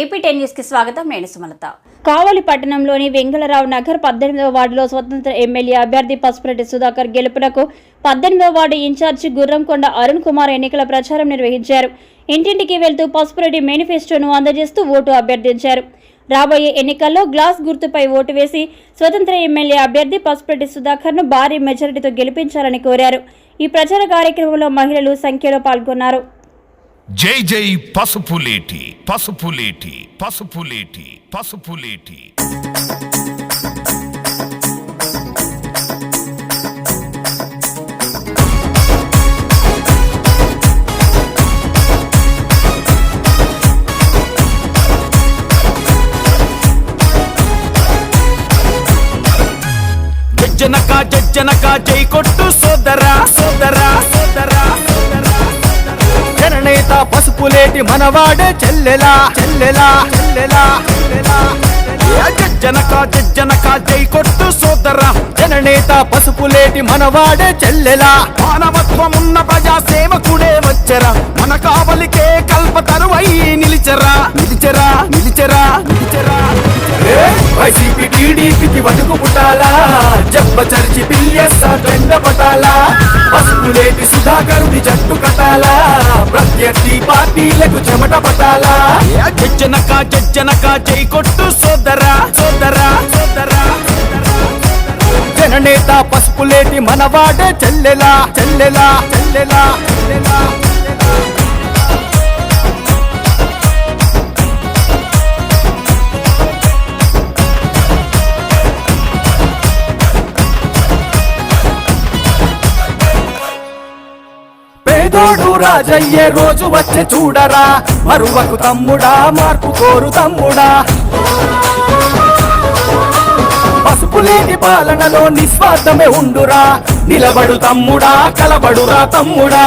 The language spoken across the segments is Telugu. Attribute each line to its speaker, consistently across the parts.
Speaker 1: ఏపీ టెన్ న్యూస్కి స్వాగతం. నేను సుమలత. కావలి పట్టణంలోని వెంగళరావు నగర్ పద్దెనిమిదవ వార్డులో స్వతంత్ర ఎమ్మెల్యే అభ్యర్థి పసుపురెడ్డి సుధాకర్ గెలుపునకు పద్దెనిమిదవ ward in charge Gurramkonda Arun Kumar ఎన్నికల ప్రచారం నిర్వహించారు. ఇంటింటికి వెళ్తూ పసుపురెడ్డి మేనిఫెస్టోను అందజేస్తూ ఓటు అభ్యర్థించారు. రాబోయే ఎన్నికల్లో గ్లాస్ గుర్తుపై ఓటు వేసి స్వతంత్ర ఎమ్మెల్యే అభ్యర్థి పసుపురెడ్డి సుధాకర్ను భారీ మెజారిటీతో గెలిపించాలని కోరారు. ఈ ప్రచార కార్యక్రమంలో మహిళలు సంఖ్యలో పాల్గొన్నారు.
Speaker 2: జై జై పసుపులేటి పసుపులేటి పసుపులేటి పసుపులేటి.
Speaker 3: జనక జనక జై కొట్టు సోదరా సోదరా. సోదరా పసుపులేటి మనవాడే చెల్లెలా చెల్లెలా చెల్లెలా జనక జనక జై కొట్టు సోదర. జననేత పసుపులేటి మనవాడే చెల్లెలా. మానవత్వమున్న ప్రజా సేవకుడే వచ్చరా. మన కావలికే కల్ప తరువై నిలిచరా. నిలిచరా నిలిచరా నిలిచరా. వైసీపీ టీడీపీకి వణుకు పుట్టాలా? జబ్బ చరిచి పిల్లేస్తా జెండ పటాలా పసుపులేటి సుధాకరుని జట్టు కట్టాలా? ప్రత్యర్థి పార్టీలకు చెమట పట్టాలా? జజ్జనక జజ్జనక జై కొట్టు సోదరా సోదరా సోదరా. జననేత పసుపులేటి మనవాడే చెల్లెలా చెల్లెలా చెల్లెలా చెల్లెలా. రాజయ్యే రోజు వచ్చే చూడరా. మరువకు తమ్ముడా మార్పు కోరు తమ్ముడా. పసుపులేని పాలనలో నిస్వార్థమే ఉండురా. నిలబడు తమ్ముడా కలబడురా తమ్ముడా.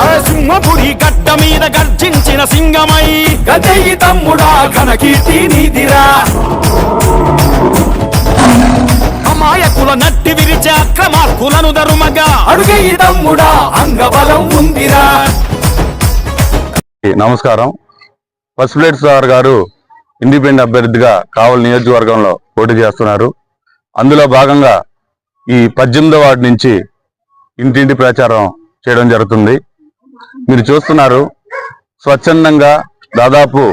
Speaker 3: ఆ సింహపురి గడ్డ మీద గర్జించిన సింగమై గదయి తమ్ముడా ఘనకీర్తి నీదిరా అక్రమార్కులను దరుమగా. అడుగయి తమ్ముడా అంగబలం ఉందిరా.
Speaker 4: నమస్కారం. పసుపులేటి సార్ గారు ఇండిపెండెంట్ అభ్యర్థిగా కావలి నియోజకవర్గంలో పోటీ చేస్తున్నారు. అందులో భాగంగా ఈ పద్దెనిమిదో వార్డు నుంచి ఇంటింటి ప్రచారం చేయడం జరుగుతుంది. మీరు చూస్తున్నారు స్వచ్ఛందంగా దాదాపు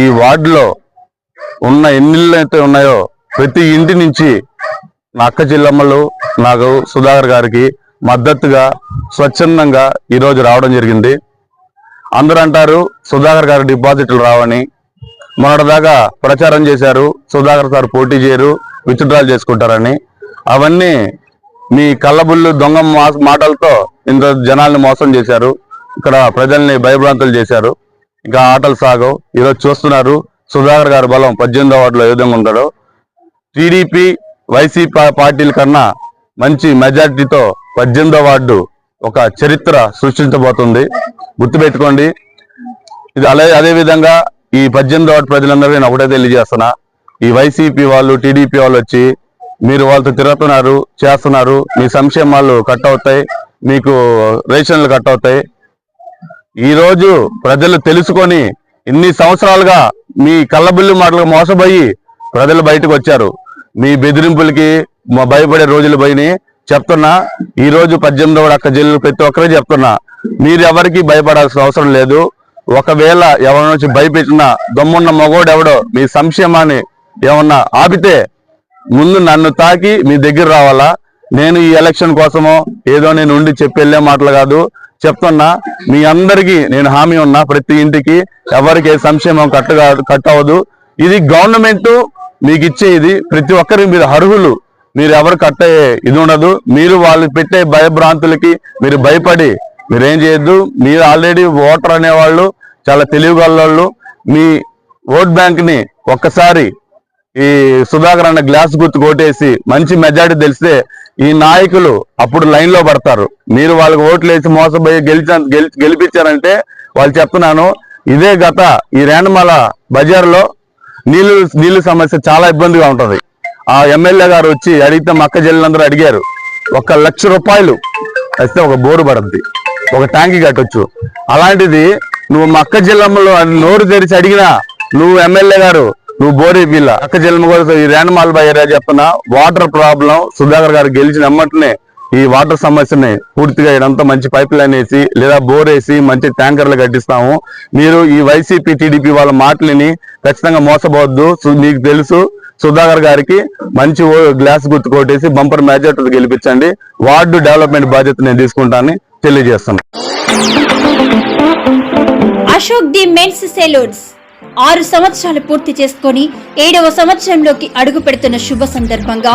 Speaker 4: ఈ వార్డులో ఉన్న ఎన్ని ఇళ్ళు అయితే ఉన్నాయో ప్రతి ఇంటి నుంచి నా అక్క జిల్లమ్మలు నాకు సుధాకర్ గారికి మద్దతుగా స్వచ్ఛందంగా ఈరోజు రావడం జరిగింది. అందరూ అంటారు సుధాకర్ గారు డిపాజిట్లు రావని. మొన్నటిదాకా ప్రచారం చేశారు సుధాకర్ సార్ పోటీ చేయరు విత్డ్రాల్ చేసుకుంటారని. అవన్నీ మీ కళ్ళబుల్లు దొంగ మాటలతో ఇంత జనాల్ని మోసం చేశారు. ఇక్కడ ప్రజల్ని భయభ్రాంతులు చేశారు. ఇంకా ఆటలు సాగవు. ఈరోజు చూస్తున్నారు సుధాకర్ గారి బలం పద్దెనిమిదో వార్డులో ఏ విధంగా ఉంటాడో టీడీపీ వైసీపీ పార్టీల కన్నా మంచి మెజార్టీతో పద్దెనిమిదో వార్డు ఒక చరిత్ర సృష్టించబోతుంది. గుర్తుపెట్టుకోండి. ఇది అలా అదే విధంగా ఈ పద్దెనిమిదో వార్డు ప్రజలందరూ నేను ఒకటే తెలియజేస్తున్నా. ఈ వైసీపీ వాళ్ళు టీడీపీ వాళ్ళు వచ్చి మీరు వాళ్ళతో తిరుగుతున్నారు చేస్తున్నారు. మీ సంక్షేమాలు కట్ అవుతాయి. మీకు రేషన్లు కట్ అవుతాయి. ఈరోజు ప్రజలు తెలుసుకొని ఇన్ని సంవత్సరాలుగా మీ కళ్ళబిల్లి మాటలు మోసపోయి ప్రజలు బయటకు వచ్చారు. మీ బెదిరింపులకి మా భయపడే రోజులు పోయినాయి. చెప్తున్నా ఈ రోజు పద్దెనిమిదవ అక్క జల్లు ప్రతి ఒక్కరే చెప్తున్నా మీరు ఎవరికి భయపడాల్సిన అవసరం లేదు. ఒకవేళ ఎవరి నుంచి భయపెట్టినా దమ్మున్న మగోడు ఎవడో మీ సంక్షేమాన్ని ఏమన్నా ఆపితే ముందు నన్ను తాకి మీ దగ్గర రావాలా? నేను ఈ ఎలక్షన్ కోసమో ఏదో నేను ఉండి చెప్పెళ్ళే మాటలు కాదు. చెప్తున్నా మీ అందరికీ నేను హామీ ఉన్నా ప్రతి ఇంటికి ఎవరికి ఏ సంక్షేమం కట్టు కాదు కట్ అవ్వదు ఇది గవర్నమెంట్ మీకు ఇచ్చే ఇది ప్రతి ఒక్కరి మీరు అర్హులు. మీరు ఎవరు కట్టే ఇది ఉండదు. మీరు వాళ్ళు పెట్టే భయభ్రాంతులకి మీరు భయపడి మీరేం చేయొద్దు. మీరు ఆల్రెడీ ఓటర్ అనేవాళ్ళు చాలా తెలివిగలవాళ్ళు. మీ ఓట్ బ్యాంక్ని ఒక్కసారి ఈ సుధాకర్ అన్న గ్లాస్ గుర్తు కొట్టేసి మంచి మెజారిటీ తెలిస్తే ఈ నాయకులు అప్పుడు లైన్లో పడతారు. మీరు వాళ్ళకి ఓట్లు వేసి మోసపోయి గెలిచ గెలిపించారంటే వాళ్ళు చెప్తున్నాను. ఇదే గత ఈ రేణమల బజార్లో నీళ్ళు నీళ్ళు సమస్య చాలా ఇబ్బందిగా ఉంటుంది. ఆ ఎమ్మెల్యే గారు వచ్చి అడిగితే మక్క జిల్లందరూ అడిగారు ఒక లక్ష రూపాయలు వస్తే ఒక బోరు పడద్ది ఒక ట్యాంకి కట్టొచ్చు. అలాంటిది నువ్వు మా అక్క నోరు తెరిచి అడిగినా నువ్వు ఎమ్మెల్యే గారు నువ్వు బోరు పిల్ల అక్క జిల్లా కూడా ఈ రేణమాల ఏరియా చెప్తున్నా వాటర్ ప్రాబ్లం సుధాకర్ గారు గెలిచిన ఎమ్మటనే ఈ వాటర్ సమస్యని పూర్తిగా ఇదంతా మంచి పైప్ లైన్ వేసి లేదా బోర్ వేసి మంచి ట్యాంకర్లు కట్టిస్తాము. మీరు ఈ వైసీపీ టీడీపీ వాళ్ళ మాటలని ఖచ్చితంగా మోసపోవద్దు. మీకు తెలుసు సుధాకర్ గారికి మంచి గ్లాస్ గుర్తు కొట్టేసి బంపర్ మెజార్టీ గెలిపించండి. వార్డు డెవలప్మెంట్ బాధ్యత నేను తీసుకుంటానని తెలియజేస్తాను
Speaker 1: అశోక్ ది మెన్స్ సెలూన్స్ ఆరు సంవత్సరాలు పూర్తి చేసుకొని ఏడవ సంవత్సరంలోకి అడుగు పెడుతున్న శుభ సందర్భంగా